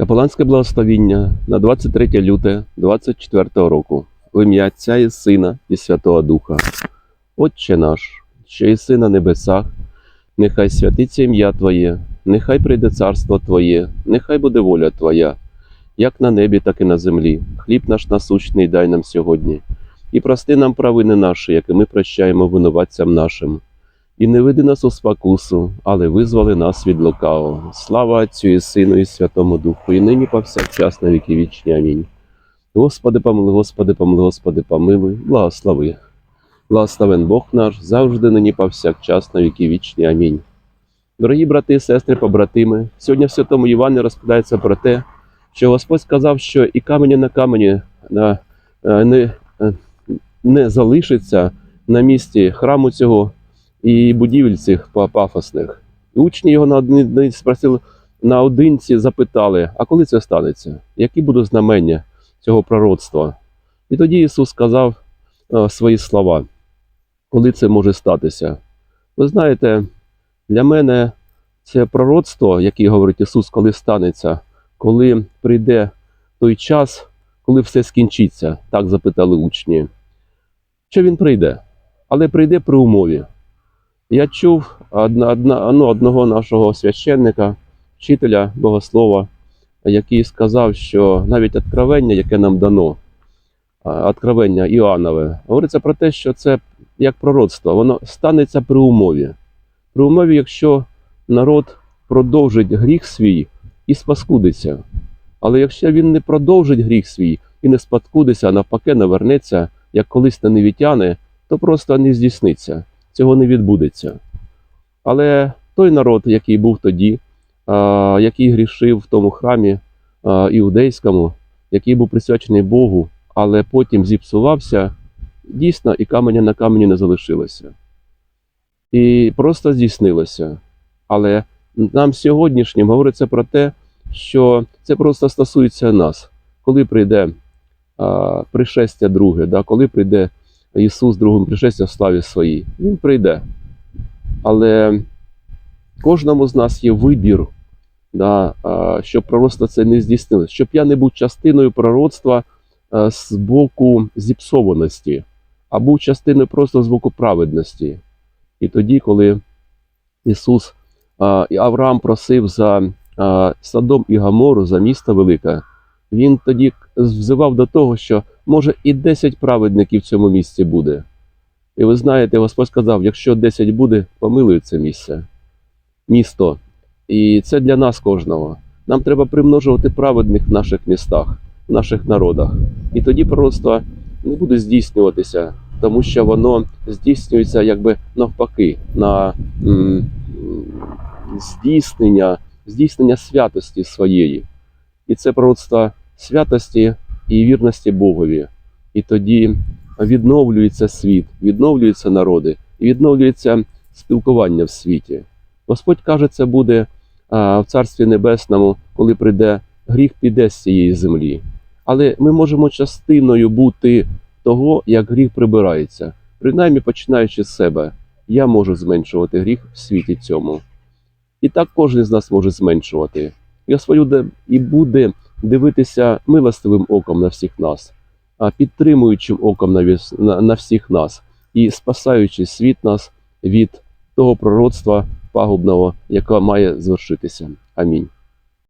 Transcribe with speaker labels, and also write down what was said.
Speaker 1: Капеланське благословіння на 23 люте 24 року в ім'я Отця і Сина і Святого Духа. Отче наш, що єси на небесах, нехай святиться ім'я Твоє, нехай прийде царство Твоє, нехай буде воля Твоя, як на небі, так і на землі. Хліб наш насущний дай нам сьогодні, і прости нам провини наші, як і ми прощаємо винуватцям нашим. І не веди нас у спокусу, але визволи нас від лукавого. Слава Отцю і Сину, і Святому Духу, і нині повсякчас на віки вічні. Амінь. Господи, помилуй, Господи, помилуй, Господи, помилуй, благослови. Благословен Бог наш, завжди нині повсякчас на віки вічні. Амінь. Дорогі брати, сестри, побратими, сьогодні в Святому Івані розповідається про те, що Господь сказав, що і камені на камені е, не, е, не залишиться на місці храму цього і будівель цих пафосних. І учні його на спросили наодинці, запитали: а коли це станеться? Які будуть знамення цього пророцтва? І тоді Ісус сказав е, свої слова, коли це може статися. Ви знаєте, для мене це пророцтво, яке говорить Ісус, коли станеться, коли прийде той час, коли все скінчиться, так запитали учні. Що він прийде? Але прийде при умові. Я чув одна, одна, ну, одного нашого священника, вчителя богослова, який сказав, що навіть откровення, яке нам дано, откровення Іоаннове, говориться про те, що це як пророцтво, воно станеться при умові. При умові, якщо народ продовжить гріх свій і спаскудиться. Але якщо він не продовжить гріх свій і не спаскудиться, а навпаки не вернеться, як колись на невітяни, то просто не здійсниться цього не відбудеться. Але той народ, який був тоді, який грішив в тому храмі іудейському, який був присвячений Богу, але потім зіпсувався, дійсно і каменя на камені не залишилося. І просто здійснилося. Але нам сьогоднішнім говориться про те, що це просто стосується нас, коли прийде а, пришестя друге, да, коли прийде Ісус другим пришестя в славі своїй. Він прийде. Але кожному з нас є вибір, да, щоб пророцтво це не здійснилось, щоб я не був частиною пророцтва з боку зіпсованості, а був частиною просто з боку праведності. І тоді, коли Ісус і Авраам просив за а, Содом і Гамору, за місто велике, він тоді взивав до того, що може і 10 праведників в цьому місці буде. І ви знаєте, Господь сказав, якщо 10 буде, помилують це місце, місто. І це для нас кожного. Нам треба примножувати праведних в наших містах, в наших народах. І тоді пророцтво не буде здійснюватися, тому що воно здійснюється якби навпаки, на м, здійснення, здійснення святості своєї. І це пророцтво святості і вірності Богові. І тоді відновлюється світ, відновлюються народи, і відновлюється спілкування в світі. Господь каже, це буде в Царстві Небесному, коли прийде гріх піде з цієї землі. Але ми можемо частиною бути того, як гріх прибирається. Принаймні починаючи з себе, я можу зменшувати гріх в світі цьому. І так кожен з нас може зменшувати. Господь буде- і буде дивитися милостивим оком на всіх нас, а підтримуючим оком на, віс- на, на всіх нас і спасаючи світ нас від того пророцтва пагубного, яке має звершитися. Амінь.